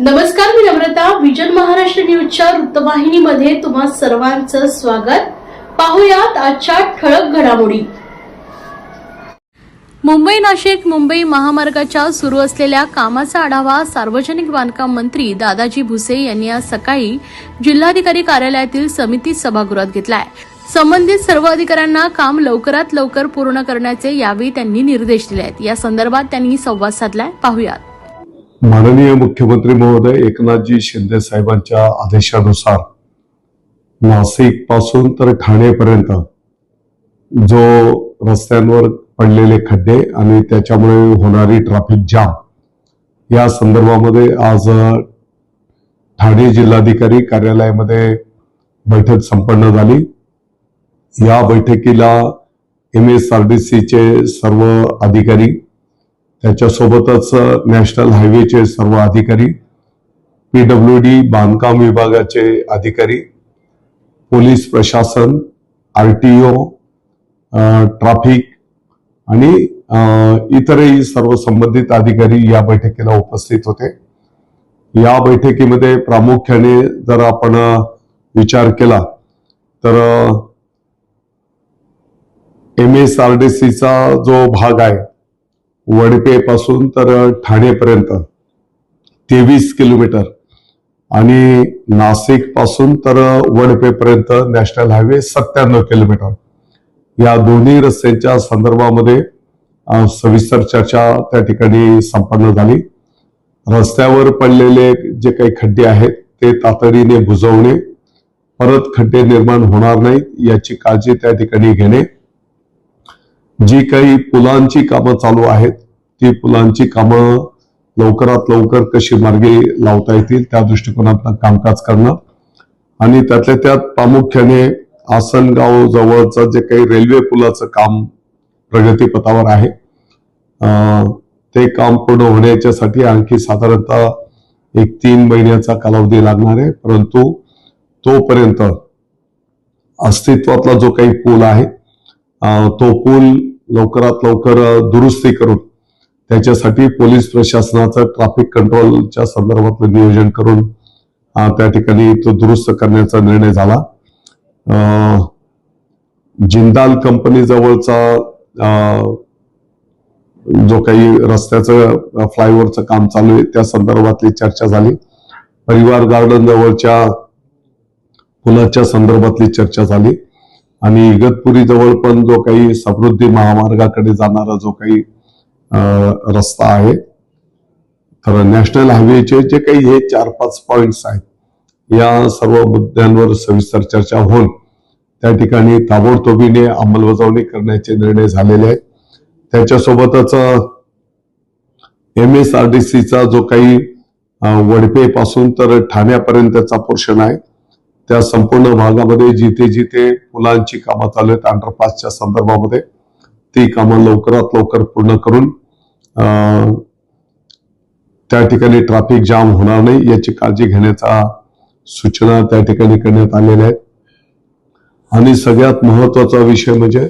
नमस्कार मी नम्रता विजन महाराष्ट्र न्यूजच्या वृत्तवाहिनीमध्ये तुम्हा सर्वांचं स्वागत. पाहुयात आजच्या ठळक घडामोडी. मुंबई नाशिक मुंबई महामार्गाच्या सुरू असलेल्या कामाचा आढावा सार्वजनिक बांधकाम मंत्री दादाजी भुसे यांनी आज सकाळी जिल्हाधिकारी कार्यालयातील समिती सभागृहात घेतलाय. संबंधित सर्व अधिकाऱ्यांना काम लवकरात लवकर पूर्ण करण्याचे यावेळी त्यांनी निर्देश दिले आहेत या संदर्भात त्यांनी संवाद साधलाय. पाहुयात. माननीय मुख्यमंत्री महोदय एकनाथजी शिंदे साहेबांच्या आदेशानुसार नाशिकपासून तर ठाणेपर्यंत जो रस्त्यांवर पडलेले खड्डे आणि त्याच्यामुळे होणारी ट्रॅफिक जाम या संदर्भामध्ये आज ठाणे जिल्हाधिकारी कार्यालयामध्ये बैठक संपन्न झाली. या बैठकीला एम एस आर डी सीचे सर्व अधिकारी त्याच्यासोबतच नॅशनल हायवेचे सर्व अधिकारी पीडब्ल्यू डी बांधकाम विभागाचे अधिकारी पोलीस प्रशासन आर टी ओ ट्राफिक आणि इतरही सर्व संबंधित अधिकारी या बैठकीला उपस्थित होते. या बैठकीमध्ये प्रामुख्याने जर आपण विचार केला तर एम एस आर डी सीचा जो भाग आहे वडपेपासून तर ठाणेपर्यंत तेवीस किलोमीटर. आणि नाशिकपासून तर वडपेपर्यंत नॅशनल हायवे सत्त्याण्णव किलोमीटर. या दोन्ही रस्त्यांच्या संदर्भामध्ये सविस्तर चर्चा त्या ठिकाणी संपन्न झाली. रस्त्यावर पडलेले जे काही खड्डे आहेत ते तातडीने बुजवणे परत खड्डे निर्माण होणार नाहीत याची काळजी त्या ठिकाणी घेणे. जी काही पुलांची कामं चालू आहेत ती पुलांची कामं लवकरात लवकर कशी मार्गी लावता येतील त्या दृष्टिकोनातनं कामकाज करणं आणि त्यातल्या त्यात प्रामुख्याने आसनगाव जवळचं जे काही रेल्वे पुलाचं काम प्रगतीपथावर आहे अं, ते काम पूर्ण होण्याच्यासाठी आणखी साधारणतः एक तीन महिन्याचा कालावधी लागणार आहे. परंतु तोपर्यंत अस्तित्वातला जो काही पूल आहे तो पूल लवकरात लवकर दुरुस्ती करून त्याच्यासाठी पोलीस प्रशासनाचं ट्रॅफिक कंट्रोलच्या संदर्भातलं नियोजन करून त्या ठिकाणी तो दुरुस्त करण्याचा निर्णय झाला. जिंदाल कंपनी जवळचा अं, जो काही रस्त्याचं फ्लायओव्हरचं काम चालू आहे त्या संदर्भातली चर्चा झाली. परिवार गार्डन जवळच्या पुलाच्या संदर्भातली चर्चा झाली. आणि इगतपुरी जवळ पण जो काही समृद्धी महामार्गाकडे जाणारा जो काही रस्ता आहे तर नॅशनल हायवेचे जे काही हे चार पाच पॉइंट्स आहेत या सर्व मुद्द्यांवर सविस्तर चर्चा होऊन त्या ठिकाणी ताबडतोबीने अंमलबजावणी करण्याचे निर्णय झालेले आहेत. त्याच्यासोबतच एम एस आर डी सीचा जो काही वडपेपासून वडपे पासून तर ठाण्यापर्यंतचा पोर्शन आहे त्या संपूर्ण भागामध्ये जिथे जिथे पुलांची कामं चालू आहेत अंडरपासच्या संदर्भामध्ये ती कामं लवकरात लवकर पूर्ण करून अं, त्या ठिकाणी ट्रॅफिक जाम होणार नाही याची काळजी घेण्याचा सूचना त्या ठिकाणी करण्यात आलेल्या आहेत. आणि सगळ्यात महत्त्वाचा विषय म्हणजे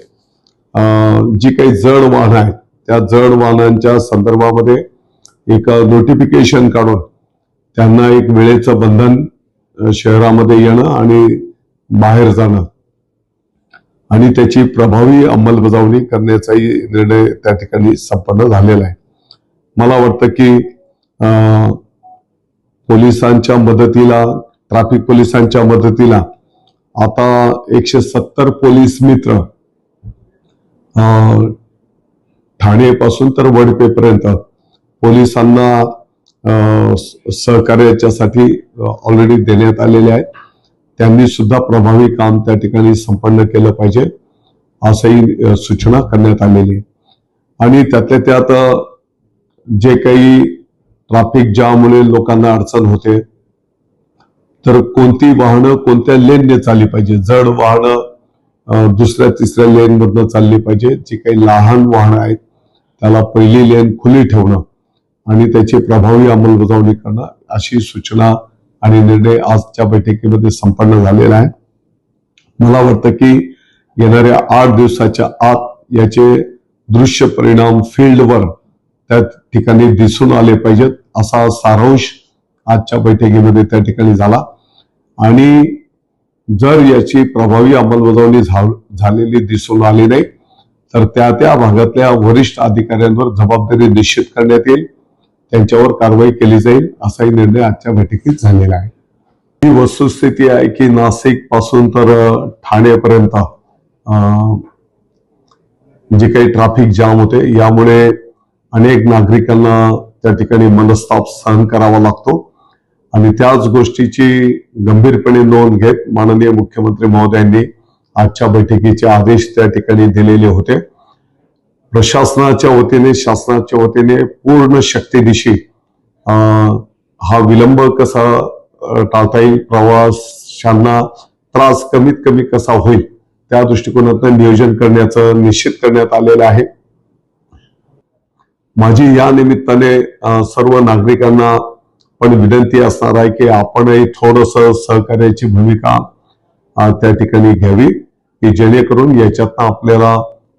अं, जी काही जड वाहनं आहेत त्या जड वाहनांच्या संदर्भामध्ये एक नोटिफिकेशन काढून त्यांना एक वेळेचं बंधन शहरामध्ये येणं आणि बाहेर जाणं. आणि त्याची प्रभावी अंमलबजावणी करण्याचाही निर्णय त्या ठिकाणी संपन्न झालेला आहे. मला वाटतं की पोलिसांच्या मदतीला ट्रॅफिक पोलिसांच्या मदतीला आता एकशे सत्तर पोलीस मित्र ठाणेपासून तर वडपेपर्यंत पोलिसांना सहकार्याच्यासाठी ऑलरेडी देण्यात आलेले आहेत. त्यांनी सुद्धा प्रभावी काम त्या ठिकाणी संपन्न केलं पाहिजे असंही सूचना करण्यात आलेली आहे. आणि त्यातल्या त्यात जे काही ट्रॅफिक जाममुळे लोकांना अडचण होते तर कोणती वाहनं कोणत्या लेनने चालली पाहिजे? जड वाहनं दुसऱ्या तिसऱ्या लेनमधनं चालली पाहिजे. जी काही लहान वाहनं आहेत त्याला पहिली लेन खुली ठेवणं. आणि त्याची प्रभावी अंमलबजावणी करणं अशी सूचना आणि निर्णय आजच्या बैठकीमध्ये संपन्न झालेला आहे. मला वाटतं की येणाऱ्या आठ दिवसाच्या आत याचे दृश्य परिणाम फील्डवर त्या ठिकाणी दिसून आले पाहिजेत असा सारांश आजच्या बैठकीमध्ये त्या ठिकाणी झाला. आणि जर याची प्रभावी अंमलबजावणी झा- झालेली दिसून आली नाही तर त्या त्या भागातल्या वरिष्ठ अधिकाऱ्यांवर जबाबदारी निश्चित करण्यात येईल. त्यांच्यावर कारवाई केली जाईल असाही निर्णय आजच्या बैठकीत झालेला आहे. ही वस्तुस्थिती आहे की नाशिकपासून तर ठाणेपर्यंत जे काही ट्रॅफिक जाम होते यामुळे अनेक नागरिकांना त्या ठिकाणी मनस्ताप सहन करावा लागतो. आणि त्याच गोष्टीची गंभीरपणे नोंद घेत माननीय मुख्यमंत्री महोदयांनी आजच्या बैठकीचे आदेश त्या ठिकाणी दिलेले होते. प्रशासनाच्या वतीने शासनाच्या वतीने पूर्ण शक्तीदिशी अं, हा विलंब कसा टाळता येईल प्रवाशांना त्रास कमीत कमी कसा होईल त्या दृष्टिकोनातून नियोजन करण्याचं निश्चित करण्यात आलेलं आहे. माझी या निमित्ताने सर्व नागरिकांना पण विनंती असणार आहे की आपणही थोडस सहकार्याची भूमिका त्या ठिकाणी घ्यावी की जेणेकरून याच्यातनं आपल्याला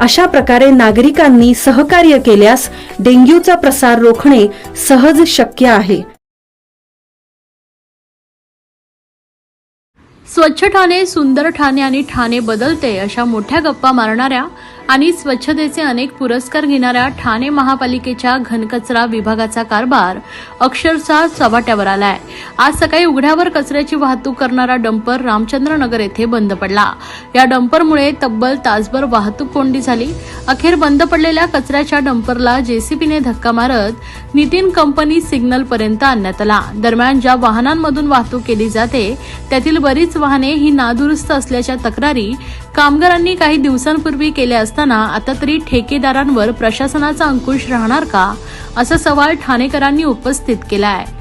अशा प्रकारे नागरिकांनी सहकार्य केल्यास डेंग्यूचा प्रसार रोखणे सहज शक्य आहे. स्वच्छ ठाणे सुंदर ठाणे आणि ठाणे बदलते अशा मोठ्या गप्पा मारणाऱ्या आणि स्वच्छतेचे अनेक पुरस्कार घेणाऱ्या ठाणे महापालिकेच्या घनकचरा विभागाचा कारभार अक्षरशः चव्हाट्यावर आलाय. आज सकाळी उघड्यावर कचऱ्याची वाहतूक करणारा डंपर रामचंद्रनगर येथे बंद पडला. या डंपरमुळे तब्बल तासभर वाहतूक कोंडी झाली. अखेर बंद पडलेल्या कचऱ्याच्या डंपरला जेसीबीने धक्का मारत नितीन कंपनी सिग्नलपर्यंत आणण्यात आला. दरम्यान ज्या वाहनांमधून वाहतूक केली जाते त्यातील बरीच वाहने ही नादुरुस्त असल्याच्या तक्रारी कामगारांनी काही दिवसांपूर्वी केले असताना आता तरी ठेकेदारांवर प्रशासनाचा अंकुश राहणार का? असा सवाल ठाणेकरांनी उपस्थित केला आहे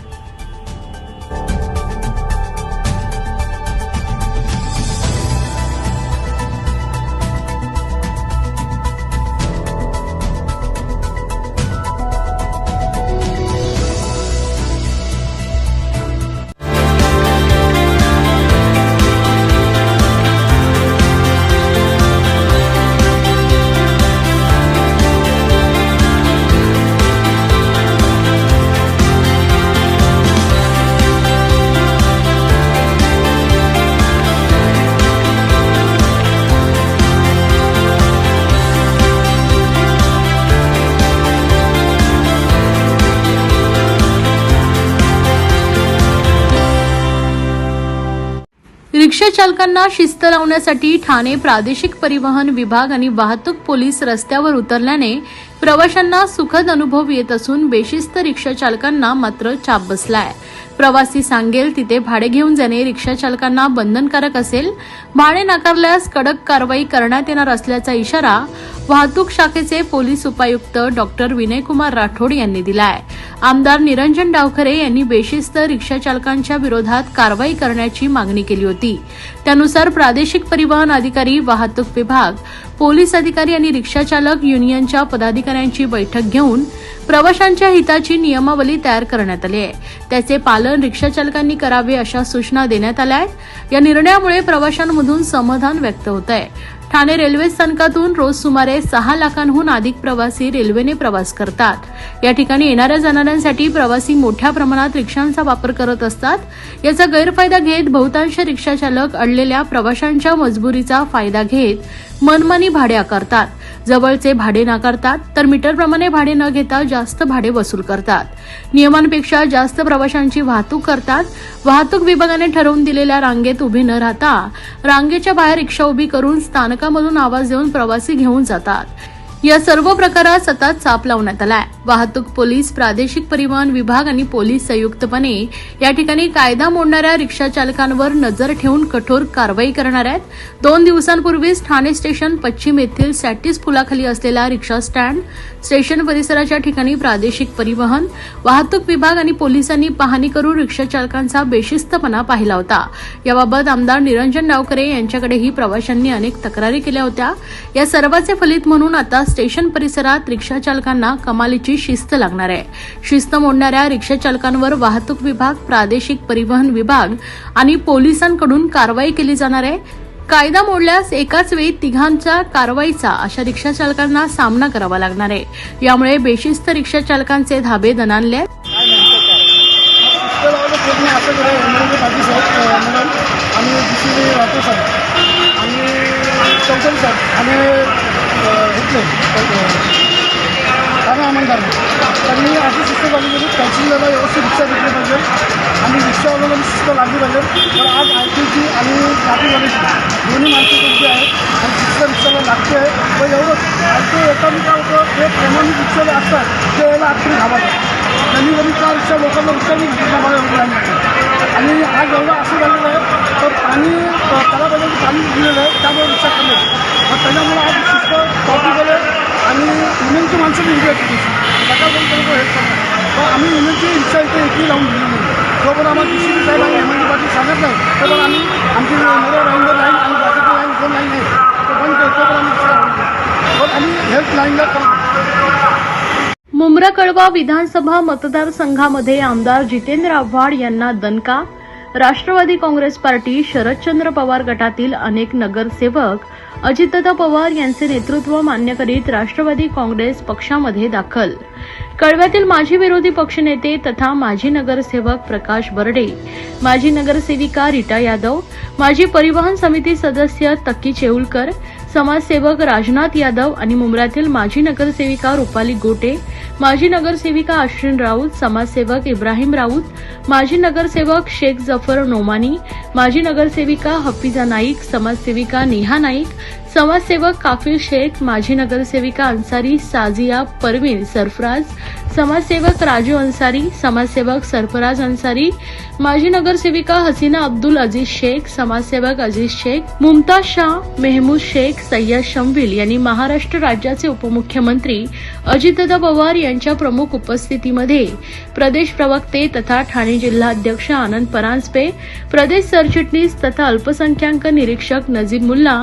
चालकांना शिस्त लावण्यासाठी ठाणे प्रादेशिक परिवहन विभाग आणि वाहतूक पोलीस रस्त्यावर उतरल्याने प्रवाशांना सुखद अनुभव येत असून बेशिस्त रिक्षा चालकांना मात्र चाप बसलाय. प्रवासी सांगेल तिथे भाडे घेऊन जाणे रिक्षा चालकांना बंधनकारक असेल. भाडे नाकारल्यास कडक कारवाई करण्यात येणार असल्याचा इशारा वाहतूक शाखेचे पोलीस उपायुक्त डॉक्टर विनयकुमार राठोड यांनी दिलाय. आमदार निरंजन डावखरे यांनी बेशिस्त रिक्षा चालकांच्या विरोधात कारवाई करण्याची मागणी केली होती. त्यानुसार प्रादेशिक परिवहन अधिकारी वाहतूक विभाग पोलीस अधिकारी आणि रिक्षाचालक युनियनच्या पदाधिकाऱ्यांची बैठक घेऊन प्रवाशांच्या हिताची नियमावली तयार करण्यात आली आहे. त्याचे पालन रिक्षाचालकांनी करावे अशा सूचना देण्यात आल्या आहेत. या निर्णयामुळे प्रवाशांमधून समाधान व्यक्त होत आहे. ठाणे रेल्वे स्थानकातून रोज सुमारे सहा लाखांहून अधिक प्रवासी रेल्वेने प्रवास करतात. या ठिकाणी येणाऱ्या जाणाऱ्यांसाठी प्रवासी मोठ्या प्रमाणात रिक्षांचा वापर करत असतात. याचा गैरफायदा घेत बहुतांश रिक्षाचालक अडलेल्या प्रवाशांच्या मजबुरीचा फायदा घेत मनमानी भाडे आकारतात. जवळचे भाडे नाकारतात तर मीटरप्रमाणे भाडे न घेता जास्त भाडे वसूल करतात. नियमांपेक्षा जास्त प्रवाशांची वाहतूक करतात. वाहतूक विभागाने ठरवून दिलेल्या रांगेत उभी न राहता रांगेच्या बाहेर रिक्षा उभी करून स्थानकामधून आवाज देऊन प्रवासी घेऊन जातात. या सर्व प्रकारात सतत चाप लावण्यात आलाय. वाहतूक पोलीस प्रादेशिक परिवहन विभाग आणि पोलीस संयुक्तपणे या ठिकाणी कायदा मोडणाऱ्या रिक्षा चालकांवर नजर ठेवून कठोर कारवाई करणार आहेत. दोन दिवसांपूर्वीच ठाणे स्टेशन पश्चिम येथील सॅटिस पुलाखाली असलेला रिक्षा स्टँड स्टेशन परिसराच्या ठिकाणी प्रादेशिक परिवहन वाहतूक विभाग आणि पोलिसांनी पाहणी करून रिक्षा चालकांचा बेशिस्तपणा पाहिला होता. याबाबत आमदार निरंजन डावकरे यांच्याकडेही प्रवाशांनी अनेक तक्रारी केल्या होत्या. या सर्वाचे फलित म्हणून आता स्टेशन परिसरात रिक्षा चालकांना कमालीची शिस्त लागणार आहे. शिस्त मोडणाऱ्या रिक्षा चालकांवर वाहतूक विभाग प्रादेशिक परिवहन विभाग आणि पोलिसांकडून कारवाई केली जाणार आहे. कायदा मोडल्यास एकाच वेळी तिघांच्या कारवाईचा अशा रिक्षा चालकांना सामना करावा लागणार आहे. यामुळे बेशिस्त रिक्षा चालकांचे धाबे दणानले आणि दुसरी राठोड साहेब तर मी साहेब अशी शिस्त लागली पाहिजे पॅसेंजरला व्यवस्थित रिक्षा घेतली पाहिजे आणि रिक्षावाल्याला शिस्त लागली पाहिजे तर आज आय टीची आणि ट्रॅफिकवाल्याची दोन्ही माणसं तुमची आहे आणि शिस्त रिक्षाला लागते आहे व एवढंच ते एकाने काय होतं ते प्रमाणित रिक्षाला असतात ते यायला आखरी घाबरतात त्यांनी जरी त्या रिक्षा लोकांना रिक्षा रिक्षाने घेतला मला एवढं आणि आज एवढं असं झालेलं आहे तर पाणी तलाबाजूला पाणी दिलेलं आहे त्यामुळे रिक्षा कमी आहे मग त्याच्यामुळे आज शिस्त ट्रॉफिकवाले आणि युनियनची माणसं बी इथे येतात सकाळपर्यंत हेल्प करतात पण आम्ही युनियनची रिक्षा इथे एकही लावून दिली नाही जोपर्यंत आम्हाला डी सी पी साहेब आणि एम एल पाटील सांगत नाही तोपर्यंत आम्ही आमची नगर लाईनवर लाईन आणि बाकीची लाईन दोन लाईन आहे ते बंद करतो तोपर्यंत आम्ही रिक्षा लावून देतो. पण आम्ही हेल्प मुंब्रा कळवा विधानसभा मतदारसंघामध्ये आमदार जितेंद्र आव्हाड यांना दणका. राष्ट्रवादी काँग्रेस पार्टी शरदचंद्र पवार गटातील अनेक नगरसेवक अजितदादा पवार यांचे नेतृत्व मान्य करीत राष्ट्रवादी काँग्रेस पक्षामध्ये दाखल. कळव्यातील माजी विरोधी पक्षनेते तथा माजी नगरसेवक प्रकाश बर्डे माजी नगरसेविका रीटा यादव माजी परिवहन समिती सदस्य तक्की चेऊलकर समाजसेवक राजनाथ यादव आणि मुंब्र्यातील माजी नगरसेविका रुपाली गोटे माजी नगरसेविका अश्विन राऊत समाजसेवक इब्राहिम राऊत माजी नगरसेवक शेख जफर नोमानी माजी नगरसेविका हफिजा नाईक समाजसेविका नेहा नाईक समाजसेवक काफिल शेख माजी नगरसेविका अन्सारी साजिया परवीन सरफराज समाजसेवक राजू अन्सारी समाजसेवक सरफराज अन्सारी माजी नगरसेविका हसीना अब्दुल अजीज शेख समाजसेवक अजीज शेख मुमताज शाह मेहमूद शेख सय्यद शमविल यांनी महाराष्ट्र राज्याचे उपमुख्यमंत्री अजितदादा पवार यांच्या प्रमुख उपस्थितीमध्ये प्रदेश प्रवक्ते तथा ठाणे जिल्हाध्यक्ष आनंद परांजपे प्रदेश सरचिटणीस तथा अल्पसंख्याक निरीक्षक नजीब मुल्ला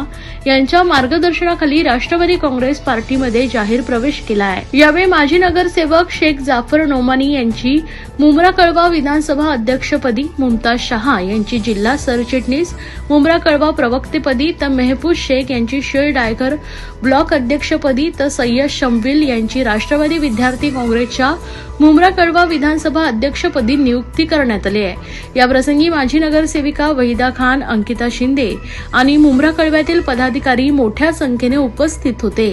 यांच्या मार्गदर्शनाखाली राष्ट्रवादी काँग्रेस पार्टीमध्ये जाहीर प्रवेश केला आहे यावेळी माजी नगरसेवक शेख जाफर नोमानी यांची मुंब्रा कळवा विधानसभा अध्यक्षपदी मुमताज शहा यांची जिल्हा सरचिटणीस मुंब्रा कळवा प्रवक्तेपदी तर मेहबूज शेख यांची शेळ डायकर ब्लॉक अध्यक्षपदी तर सय्यद शमविल यांची राष्ट्रवादी विद्यार्थी काँग्रेसच्या मुंब्रा कळवा विधानसभा अध्यक्षपदी नियुक्ती करण्यात आली आहे. याप्रसंगी माजी नगरसेविका वहिदा खान अंकिता शिंदे आणि मुंब्रा कळव्यातील पदाधिकारी मोठ्या संख्येने उपस्थित होते.